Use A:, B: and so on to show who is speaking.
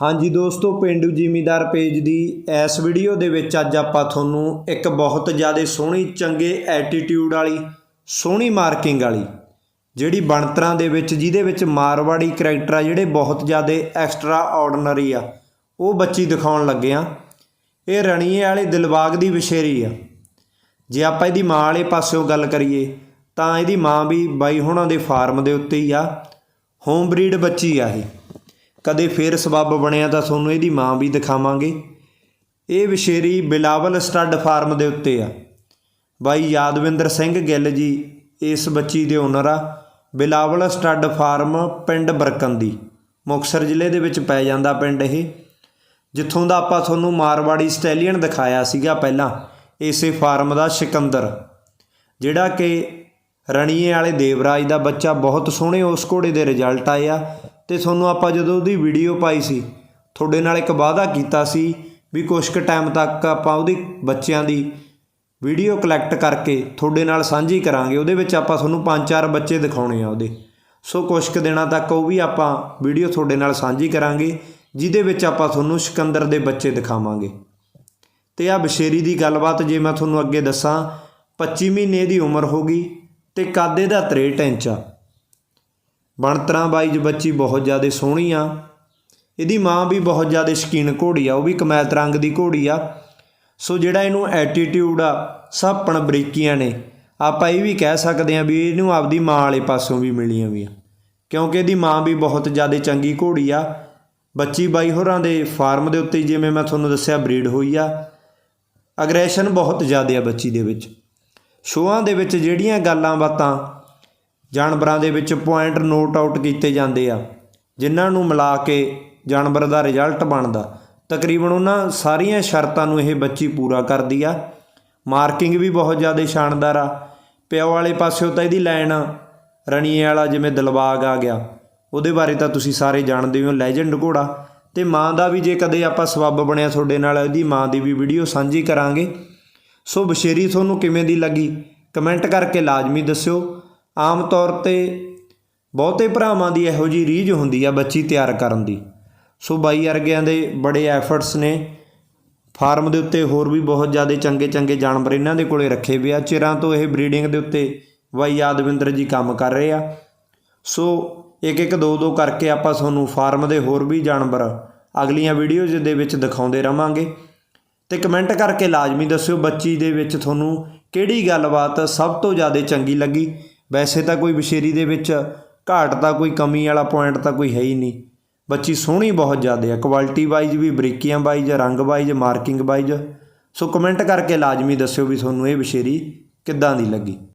A: ਹਾਂਜੀ ਦੋਸਤੋ, ਪਿੰਡੂ ਜ਼ਿਮੀਦਾਰ ਪੇਜ ਦੀ ਇਸ ਵੀਡੀਓ ਦੇ ਵਿੱਚ ਅੱਜ ਆਪਾਂ ਤੁਹਾਨੂੰ ਇੱਕ ਬਹੁਤ ਜ਼ਿਆਦਾ ਸੋਹਣੀ, ਚੰਗੇ ਐਟੀਟਿਊਡ ਵਾਲੀ, ਸੋਹਣੀ ਮਾਰਕਿੰਗ ਵਾਲੀ, ਜਿਹੜੀ ਬਣਤਰਾਂ ਦੇ ਵਿੱਚ, ਜਿਹਦੇ ਵਿੱਚ ਮਾਰਵਾੜੀ ਕਰੈਕਟਰ ਆ, ਜਿਹੜੇ ਬਹੁਤ ਜ਼ਿਆਦਾ ਐਕਸਟਰਾ ਆਰਡੀਨਰੀ ਆ, ਉਹ ਬੱਚੀ ਦਿਖਾਉਣ ਲੱਗੇ ਆ। ਇਹ ਰਣੀਏ ਵਾਲੇ ਦਿਲਬਾਗ ਦੀ ਵਿਸ਼ੇਰੀ ਆ। ਜੇ ਆਪਾਂ ਇਹਦੀ ਮਾਂ ਵਾਲੇ ਪਾਸਿਓਂ ਗੱਲ ਕਰੀਏ, ਤਾਂ ਇਹਦੀ ਮਾਂ ਵੀ ਬਾਈ ਹੁਣਾਂ ਦੇ ਫਾਰਮ ਦੇ ਉੱਤੇ ਹੀ ਆ। ਹੋਮ ਬਰੀਡ ਬੱਚੀ ਆ ਇਹ। ਕਦੇ ਫੇਰ ਸਬੱਬ ਬਣਿਆ ਤਾਂ ਤੁਹਾਨੂੰ ਇਹਦੀ ਮਾਂ ਵੀ ਦਿਖਾਵਾਂਗੇ। ਇਹ ਵਿਸ਼ੇਰੀ ਬਿਲਾਵਲ ਸਟੱਡ ਫਾਰਮ ਦੇ ਉੱਤੇ ਆ। ਬਾਈ ਯਾਦਵਿੰਦਰ ਸਿੰਘ ਗਿੱਲ ਜੀ, ਇਸ ਬੱਚੀ ਦੇ ਓਨਰ ਆ। ਬਿਲਾਵਲ ਸਟੱਡ ਫਾਰਮ ਪਿੰਡ ਬਰਕੰਦੀ, ਮੁਕਤਸਰ ਜ਼ਿਲ੍ਹੇ ਦੇ ਵਿੱਚ ਪੈ ਜਾਂਦਾ ਪਿੰਡ ਇਹ। ਜਿੱਥੋਂ ਦਾ ਆਪਾਂ ਤੁਹਾਨੂੰ ਮਾਰਵਾੜੀ ਸਟੈਲੀਅਨ ਦਿਖਾਇਆ ਸੀਗਾ ਪਹਿਲਾਂ, ਇਸੇ ਫਾਰਮ ਦਾ ਸਿਕੰਦਰ। ਜਿਹੜਾ ਕਿ ਰਣੀਏ ਵਾਲੇ ਦੇਵਰਾਜ ਦਾ ਬੱਚਾ ਬਹੁਤ ਸੋਹਣੇ ਉਸ ਘੋੜੇ ਦੇ ਰਿਜ਼ਲਟ ਆਏ ਆ ਤੇ ਤੁਹਾਨੂੰ ਆਪਾਂ ਜਦੋਂ ਉਹਦੀ ਵੀਡੀਓ ਪਾਈ ਸੀ, ਤੁਹਾਡੇ ਨਾਲ ਇੱਕ ਵਾਅਦਾ ਕੀਤਾ ਸੀ ਵੀ ਕੁਝ ਕੁ ਟਾਈਮ ਤੱਕ ਆਪਾਂ ਉਹਦੀ ਬੱਚਿਆਂ ਦੀ ਵੀਡੀਓ ਕਲੈਕਟ ਕਰਕੇ ਤੁਹਾਡੇ ਨਾਲ ਸਾਂਝੀ ਕਰਾਂਗੇ, ਉਹਦੇ ਵਿੱਚ ਆਪਾਂ ਤੁਹਾਨੂੰ ਪੰਜ ਚਾਰ ਬੱਚੇ ਦਿਖਾਉਣੇ ਆ ਉਹਦੇ। ਸੋ ਕੁਝ ਕੁ ਦਿਨਾਂ ਤੱਕ ਉਹ ਵੀ ਆਪਾਂ ਵੀਡੀਓ ਤੁਹਾਡੇ ਨਾਲ ਸਾਂਝੀ ਕਰਾਂਗੇ, ਜਿਹਦੇ ਵਿੱਚ ਆਪਾਂ ਤੁਹਾਨੂੰ ਸਿਕੰਦਰ ਦੇ ਬੱਚੇ ਦਿਖਾਵਾਂਗੇ। ਤੇ ਆ ਬਸ਼ੇਰੀ ਦੀ ਗੱਲਬਾਤ ਜੇ ਮੈਂ ਤੁਹਾਨੂੰ ਅੱਗੇ ਦੱਸਾਂ 25 ਮਹੀਨੇ ਦੀ ਉਮਰ ਹੋ ਗਈ ਤੇ ਕੱਦ ਦਾ 63 ਇੰਚ ਆ? ਬਣਤਰਾਂ ਬਾਈਜ ਬੱਚੀ ਬਹੁਤ ਜ਼ਿਆਦਾ ਸੋਹਣੀ ਆ। ਇਹਦੀ ਮਾਂ ਵੀ ਬਹੁਤ ਜ਼ਿਆਦਾ ਸ਼ਕੀਨ ਘੋੜੀ ਆ, ਉਹ ਵੀ ਕਮੈਤ ਰੰਗ ਦੀ ਘੋੜੀ ਆ। ਸੋ ਜਿਹੜਾ ਇਹਨੂੰ ਐਟੀਟਿਊਡ ਆ ਸਾਪਣ ਬਰੀਕੀਆਂ ਨੇ। ਆਪਾਂ ਇਹ ਵੀ ਕਹਿ ਸਕਦੇ ਆ ਵੀ ਇਹਨੂੰ ਆਪਦੀ ਮਾਂ ਵਾਲੇ ਪਾਸੋਂ ਵੀ ਮਿਲੀਆਂ ਵੀ ਆ ਕਿਉਂਕਿ ਇਹਦੀ ਮਾਂ ਵੀ ਬਹੁਤ ਜ਼ਿਆਦਾ ਚੰਗੀ ਘੋੜੀ ਆ। ਬੱਚੀ ਬਾਈ ਹੋਰਾਂ ਦੇ ਫਾਰਮ ਦੇ ਉੱਤੇ ਜਿਵੇਂ ਮੈਂ ਤੁਹਾਨੂੰ ਦੱਸਿਆ ਬਰੀਡ ਹੋਈ ਆ। ਅਗਰੈਸ਼ਨ ਬਹੁਤ ਜ਼ਿਆਦਾ ਆ ਬੱਚੀ ਦੇ ਵਿੱਚ। ਸ਼ੋਆਂ ਦੇ ਵਿੱਚ ਜਿਹੜੀਆਂ ਗੱਲਾਂ ਬਾਤਾਂ ਜਾਨਵਰਾਂ ਦੇ ਵਿੱਚ ਪੁਆਇੰਟ ਨੋਟ ਆਊਟ ਕੀਤੇ ਜਾਂਦੇ ਆ, ਜਿਨ੍ਹਾਂ ਨੂੰ ਮਿਲਾ ਕੇ ਜਾਨਵਰ ਦਾ ਰਿਜ਼ਲਟ ਬਣਦਾ। ਤਕਰੀਬਨ ਉਹਨਾਂ ਸਾਰੀਆਂ ਸ਼ਰਤਾਂ ਨੂੰ ਇਹ ਬੱਚੀ ਪੂਰਾ ਕਰਦੀ ਆ। ਮਾਰਕਿੰਗ ਵੀ ਬਹੁਤ ਜ਼ਿਆਦਾ ਸ਼ਾਨਦਾਰ ਆ। ਪਿਓ ਵਾਲੇ ਪਾਸਿਓਂ ਤਾਂ ਇਹਦੀ ਲਾਈਨ ਰਣੀਏ ਵਾਲਾ ਜਿਵੇਂ ਦਿਲਬਾਗ ਆ ਗਿਆ। ਉਹਦੇ ਬਾਰੇ ਤਾਂ ਤੁਸੀਂ ਸਾਰੇ ਜਾਣਦੇ ਹੋ ਲੈਜੈਂਡ ਘੋੜਾ। ਤੇ ਮਾਂ ਦਾ ਵੀ ਜੇ ਕਦੇ ਆਪਾਂ ਸਬੱਬ ਬਣਿਆ ਤੁਹਾਡੇ ਨਾਲ, ਇਹਦੀ ਮਾਂ ਦੀ ਵੀ ਵੀਡੀਓ ਸਾਂਝੀ ਕਰਾਂਗੇ। ਸੋ ਬਸ਼ੇਰੀ ਤੁਹਾਨੂੰ ਕਿਵੇਂ ਦੀ ਲੱਗੀ? ਕਮੈਂਟ ਕਰਕੇ ਲਾਜ਼ਮੀ ਦੱਸਿਓ। ਆਮ ਤੌਰ ਤੇ ਬਹੁਤੇ ਭਰਾਵਾਂ ਦੀ ਇਹੋ ਜੀ ਰੀਝ ਹੁੰਦੀ ਆ ਬੱਚੀ ਤਿਆਰ ਕਰਨ ਦੀ। ਸੋ ਬਾਈ ਵਰਗਿਆਂ ਦੇ ਬੜੇ ਐਫਰਟਸ ਨੇ। ਫਾਰਮ ਦੇ ਉੱਤੇ ਹੋਰ ਵੀ ਬਹੁਤ ਜ਼ਿਆਦਾ ਚੰਗੇ ਚੰਗੇ ਜਾਨਵਰ ਇਹਨਾਂ ਦੇ ਕੋਲੇ ਰੱਖੇ ਵੀ ਆ। ਚਿਰਾਂ ਤੋਂ ਇਹ ਬਰੀਡਿੰਗ ਦੇ ਉੱਤੇ ਬਾਈ ਯਾਦਵਿੰਦਰ ਜੀ ਕੰਮ ਕਰ ਰਹੇ ਆ। ਸੋ ਇੱਕ ਇੱਕ ਦੋ ਦੋ ਕਰਕੇ ਆਪਾਂ ਤੁਹਾਨੂੰ ਫਾਰਮ ਦੇ ਹੋਰ ਵੀ ਜਾਨਵਰ ਅਗਲੀਆਂ ਵੀਡੀਓਜ਼ ਦੇ ਵਿੱਚ ਦਿਖਾਉਂਦੇ ਰਵਾਂਗੇ। ਤੇ ਕਮੈਂਟ ਕਰਕੇ ਲਾਜ਼ਮੀ ਦੱਸਿਓ ਬੱਚੀ ਦੇ ਵਿੱਚ ਤੁਹਾਨੂੰ ਕਿਹੜੀ ਗੱਲਬਾਤ ਸਭ ਤੋਂ ਜ਼ਿਆਦਾ ਚੰਗੀ ਲੱਗੀ। ਵੈਸੇ ਤਾਂ ਕੋਈ ਵਿਸ਼ੇਰੀ ਦੇ ਵਿੱਚ ਘਾਟ ਤਾਂ ਕੋਈ ਕਮੀ ਵਾਲਾ ਪੁਆਇੰਟ ਤਾਂ ਕੋਈ ਹੈ ਹੀ ਨਹੀਂ। ਬੱਚੀ ਸੋਹਣੀ ਬਹੁਤ ਜ਼ਿਆਦਾ ਆ ਕੁਆਲਿਟੀ ਵਾਈਜ਼ ਵੀ, ਬਰੀਕੀਆਂ ਵਾਈਜ਼ ਰੰਗ wise marking wise so comment ਕਰਕੇ ਲਾਜ਼ਮੀ ਦੱਸਿਓ ਵੀ ਤੁਹਾਨੂੰ ਇਹ ਵਿਸ਼ੇਰੀ ਕਿੱਦਾਂ ਦੀ ਲੱਗੀ।